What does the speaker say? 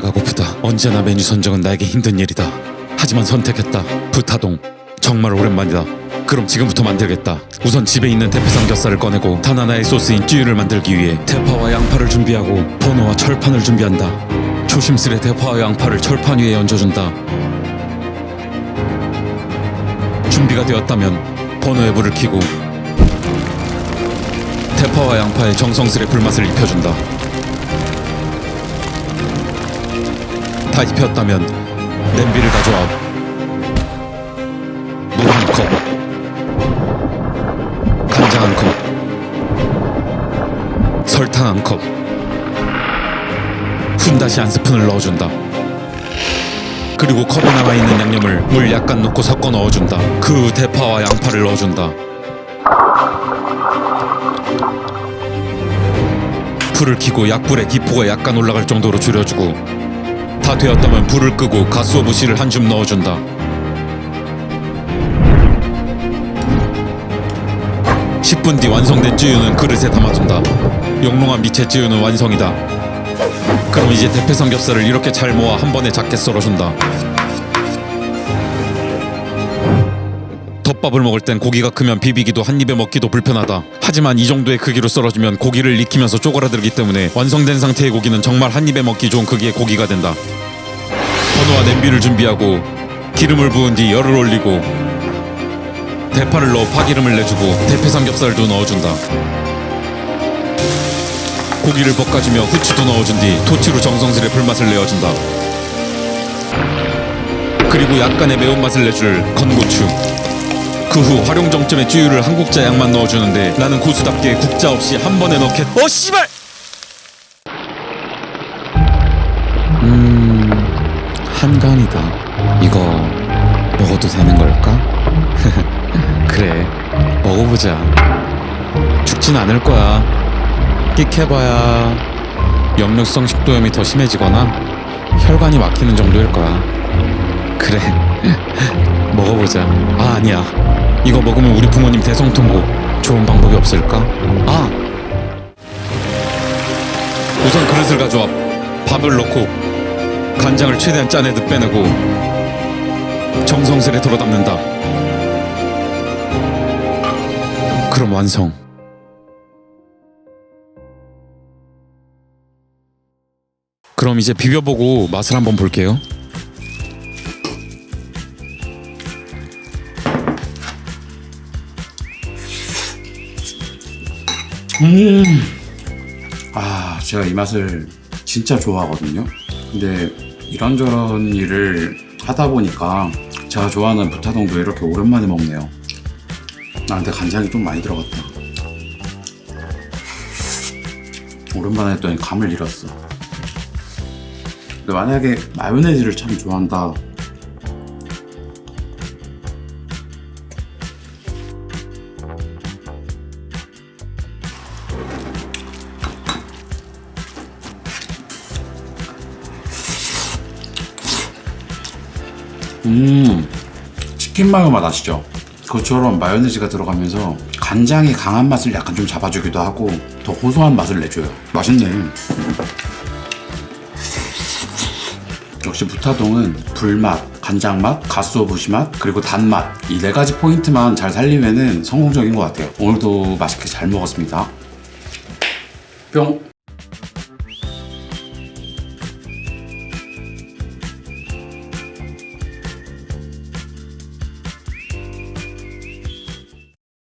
배가 고프다. 언제나 메뉴 선정은 나에게 힘든 일이다. 하지만 선택했다. 부타동. 정말 오랜만이다. 그럼 지금부터 만들겠다. 우선 집에 있는 대패 삼겹살을 꺼내고 단 하나의 소스인 찌유를 만들기 위해 대파와 양파를 준비하고 버너와 철판을 준비한다. 조심스레 대파와 양파를 철판 위에 얹어준다. 준비가 되었다면 버너에 불을 켜고 대파와 양파에 정성스레 불맛을 입혀준다. 다 입혔다면 냄비를 가져와 물 한 컵, 간장 한 컵, 설탕 한 컵, 훈다시 한 스푼을 넣어준다. 그리고 컵에 남아 있는 양념을 물 약간 넣고 섞어 넣어준다. 그 후 대파와 양파를 넣어준다. 불을 켜고 약불에 기포가 약간 올라갈 정도로 줄여주고 다 되었다면 불을 끄고 가스오부시를 한 줌 넣어준다. (10분) 뒤 완성된 찌유는 그릇에 담아둔다 영롱한 밑의 찌유는 완성이다 그럼 이제 대패 삼겹살을 이렇게 잘 모아 한 번에 작게 썰어준다 덮밥을 먹을 땐 고기가 크면 비비기도 한 입에 먹기도 불편하다. 하지만 이 정도의 크기로 썰어주면 고기를 익히면서 쪼그라들기 때문에 완성된 상태의 고기는 정말 한 입에 먹기 좋은 크기의 고기가 된다. 버너와 냄비를 준비하고 기름을 부은 뒤 열을 올리고 대파를 넣어 파기름을 내주고 대패 삼겹살도 넣어준다. 고기를 볶아주며 후추도 넣어준 뒤 토치로 정성스레 불맛을 내어준다. 그리고 약간의 매운맛을 내줄 건고추 그 후 활용 정점에 찌유를 한 국자 양만 넣어주는데 나는 고수답게 국자 없이 한 번에 넣겠 어 씨발 한간이다. 이거 먹어도 되는 걸까? 그래 먹어보자. 죽진 않을 거야. 끽해봐야 역류성 식도염이 더 심해지거나 혈관이 막히는 정도일 거야. 그래 먹어보자. 아 아니야. 이거 먹으면 우리 부모님 대성통곡 좋은 방법이 없을까? 아! 우선 그릇을 가져와 밥을 넣고 간장을 최대한 짜내듯 빼내고 정성스레 덜어 담는다. 그럼 완성. 그럼 이제 비벼보고 맛을 한번 볼게요. 아, 제가 이 맛을 진짜 좋아하거든요. 근데 이런저런 일을 하다 보니까 제가 좋아하는 부타동도 이렇게 오랜만에 먹네요. 아, 근데 간장이 좀 많이 들어갔다. 오랜만에 했더니 감을 잃었어. 근데 만약에 마요네즈를 참 좋아한다. 음, 치킨 마요 맛 아시죠? 그것처럼 마요네즈가 들어가면서 간장의 강한 맛을 약간 좀 잡아주기도 하고 더 고소한 맛을 내줘요. 맛있네. 역시 부타동은 불맛, 간장맛, 가스오부시 맛, 그리고 단맛 이 네 가지 포인트만 잘 살리면은 성공적인 것 같아요. 오늘도 맛있게 잘 먹었습니다. 뿅.